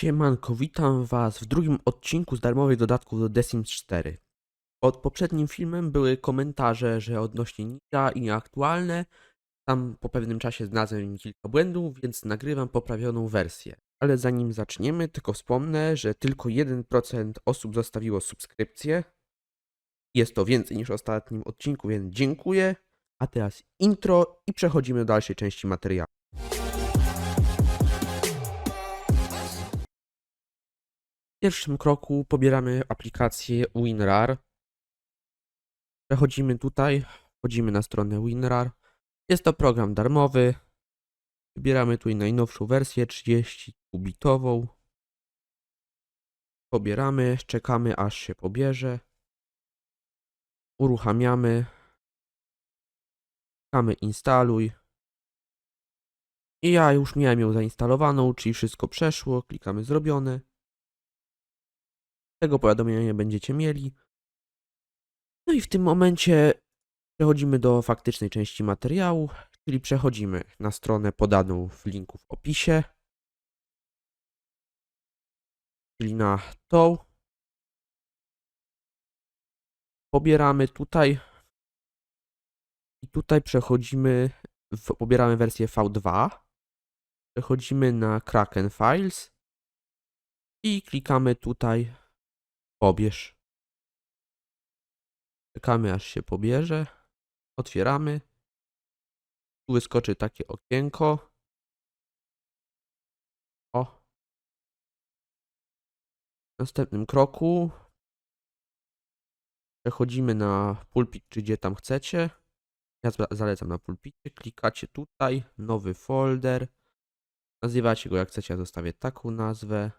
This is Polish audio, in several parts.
Siemanko, witam was w drugim odcinku z darmowych dodatków do The Sims 4. Pod poprzednim filmem były komentarze, że odnośnie Ninja i nieaktualne. Tam po pewnym czasie znalazłem kilka błędów, więc nagrywam poprawioną wersję. Ale zanim zaczniemy, tylko wspomnę, że tylko 1% osób zostawiło subskrypcję. Jest to więcej niż w ostatnim odcinku, więc dziękuję. A teraz intro i przechodzimy do dalszej części materiału. Pierwszym kroku pobieramy aplikację WinRAR. Przechodzimy tutaj, wchodzimy na stronę WinRAR. Jest to program darmowy. Wybieramy tutaj najnowszą wersję 32-bitową. Pobieramy, czekamy aż się pobierze. Uruchamiamy. Klikamy instaluj. I ja już miałem ją zainstalowaną, czyli wszystko przeszło. Klikamy zrobione. Tego powiadomienia nie będziecie mieli. No i w tym momencie przechodzimy do faktycznej części materiału, czyli przechodzimy na stronę podaną w linku w opisie, czyli na tą. Pobieramy tutaj i tutaj przechodzimy, w, pobieramy wersję V2, przechodzimy na Kraken Files i klikamy tutaj pobierz. Czekamy aż się pobierze. Otwieramy. Tu wyskoczy takie okienko. O. W następnym kroku przechodzimy na pulpit, czy gdzie tam chcecie. Ja za- zalecam na pulpicie. Klikacie tutaj, nowy folder. Nazywacie go jak chcecie, ja zostawię taką nazwę.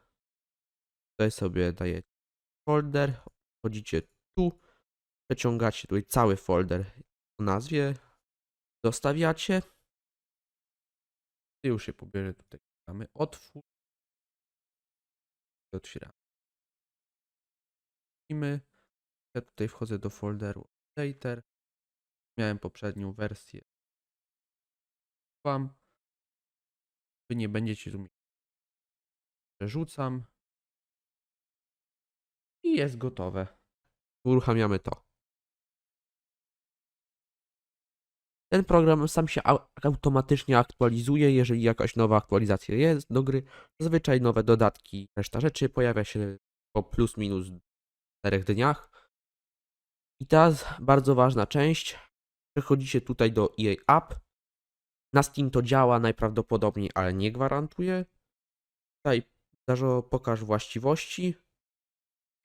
Tutaj sobie dajecie folder, wchodzicie tu, przeciągacie tutaj cały folder o nazwie, zostawiacie. I już się pobierze tutaj. Mamy otwórz. I otwieramy. Ja tutaj wchodzę do folderu later. Miałem poprzednią wersję. Wam. Wy nie będziecie tu mieć. Przerzucam i jest gotowe. Uruchamiamy to. Ten program sam się au- automatycznie aktualizuje, jeżeli jakaś nowa aktualizacja jest do gry. Zazwyczaj nowe dodatki, reszta rzeczy pojawia się po plus minus 4 dniach. I teraz bardzo ważna część. Przechodzicie tutaj do EA App. Na Steam to działa najprawdopodobniej, ale nie gwarantuje. Tutaj pokaż właściwości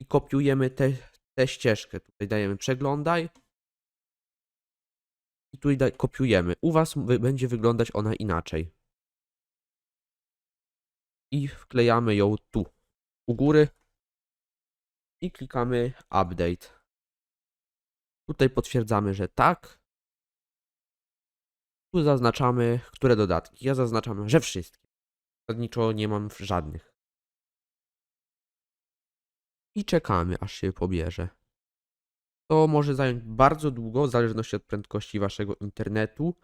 i kopiujemy tę tę ścieżkę. Tutaj dajemy przeglądaj. I tutaj daj, kopiujemy. U Was będzie wyglądać ona inaczej. I wklejamy ją tu, u góry. I klikamy update. Tutaj potwierdzamy, że tak. Tu zaznaczamy, które dodatki. Ja zaznaczam, że wszystkie. Zasadniczo nie mam żadnych i czekamy, aż się pobierze. To może zająć bardzo długo, w zależności od prędkości waszego internetu,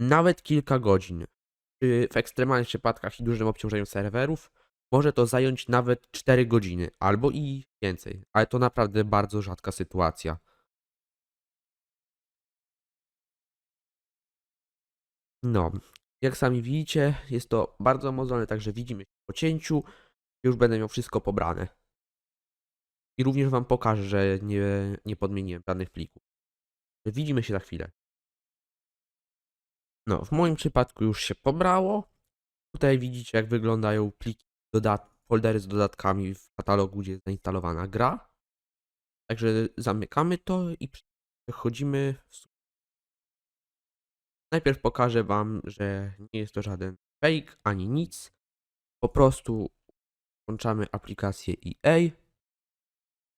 nawet kilka godzin. W ekstremalnych przypadkach i dużym obciążeniu serwerów może to zająć nawet 4 godziny, albo i więcej, ale to naprawdę bardzo rzadka sytuacja. No, jak sami widzicie, jest to bardzo mozolne, także widzimy po cięciu, już będę miał wszystko pobrane. I również Wam pokażę, że nie, nie podmieniłem żadnych plików. Widzimy się za chwilę. No, w moim przypadku już się pobrało. Tutaj widzicie, jak wyglądają pliki, dodat foldery z dodatkami w katalogu, gdzie jest zainstalowana gra. Także zamykamy to i przechodzimy w Najpierw pokażę Wam, że nie jest to żaden fake ani nic. Po prostu włączamy aplikację EA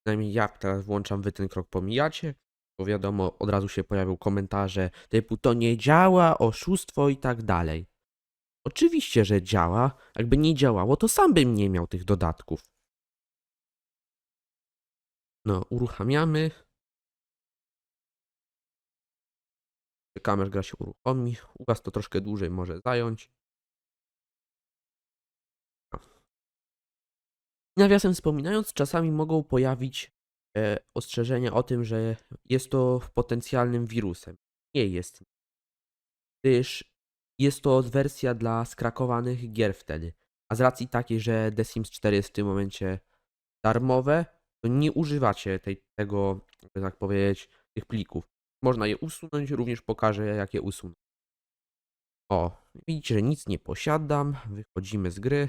przynajmniej ja teraz włączam, wy ten krok pomijacie, bo wiadomo, od razu się pojawią komentarze typu to nie działa, oszustwo i tak dalej. Oczywiście, że działa. Jakby nie działało, to sam bym nie miał tych dodatków. No, uruchamiamy. Czekamy, aż gra się uruchomi. U was to troszkę dłużej może zająć. Nawiasem wspominając, czasami mogą pojawić e, ostrzeżenia o tym, że jest to potencjalnym wirusem. Nie jest. Gdyż jest to wersja dla skrakowanych gier wtedy. A z racji takiej, że The Sims 4 jest w tym momencie darmowe, to nie używacie tej, tego, jakby tak powiedzieć, tych plików. Można je usunąć, również pokażę jak je usunąć. O, widzicie, że nic nie posiadam. Wychodzimy z gry.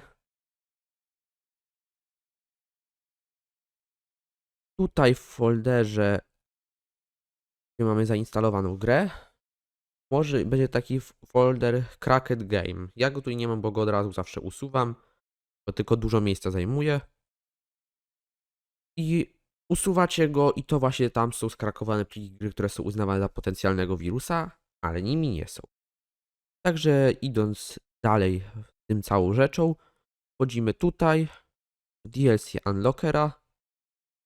Tutaj w folderze, gdzie mamy zainstalowaną grę, może będzie taki folder Cracked Game. Ja go tutaj nie mam, bo go od razu zawsze usuwam, bo tylko dużo miejsca zajmuje. I usuwacie go i to właśnie tam są skrakowane pliki gry, które są uznawane za potencjalnego wirusa, ale nimi nie są. Także idąc dalej tym całą rzeczą, wchodzimy tutaj w DLC Unlockera,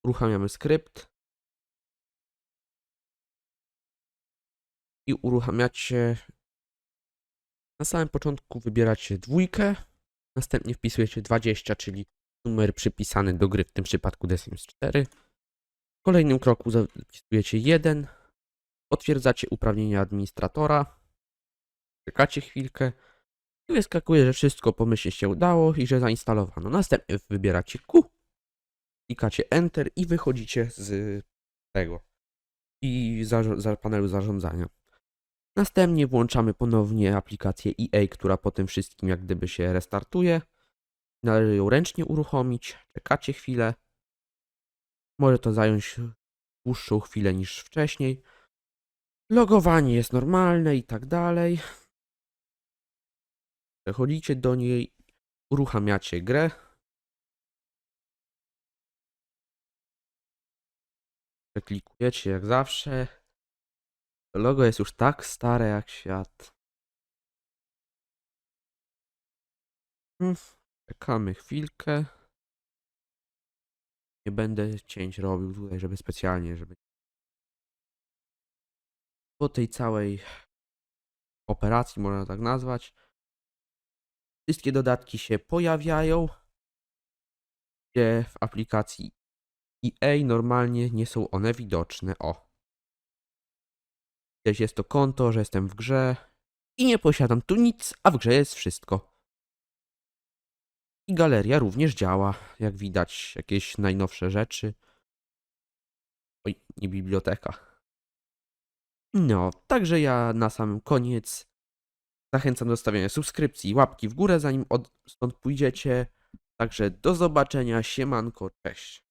uruchamiamy skrypt. I uruchamiacie. Na samym początku wybieracie dwójkę, następnie wpisujecie 20, czyli numer przypisany do gry, w tym przypadku The Sims 4. W kolejnym kroku zapisujecie 1, potwierdzacie uprawnienia administratora, czekacie chwilkę. I wyskakuje, że wszystko pomyślnie się udało i że zainstalowano. Następnie wybieracie Q, klikacie Enter i wychodzicie z tego i za, za panelu zarządzania. Następnie włączamy ponownie aplikację EA, która po tym wszystkim jak gdyby się restartuje. Należy ją ręcznie uruchomić, czekacie chwilę. Może to zająć dłuższą chwilę niż wcześniej. Logowanie jest normalne i tak dalej. Przechodzicie do niej, uruchamiacie grę. Klikujecie jak zawsze. Logo jest już tak stare jak świat. Hmm, Czekamy chwilkę. Nie będę cięć robił tutaj, żeby specjalnie, żeby po tej całej operacji, można tak nazwać, wszystkie dodatki się pojawiają, gdzie w aplikacji EA normalnie nie są one widoczne. O. Gdzieś jest to konto, że jestem w grze i nie posiadam tu nic, a w grze jest wszystko. I galeria również działa, jak widać, jakieś najnowsze rzeczy. Oj, nie biblioteka. No, także ja na samym koniec zachęcam do stawiania subskrypcji i łapki w górę, zanim od, stąd pójdziecie. Także do zobaczenia, siemanko, cześć.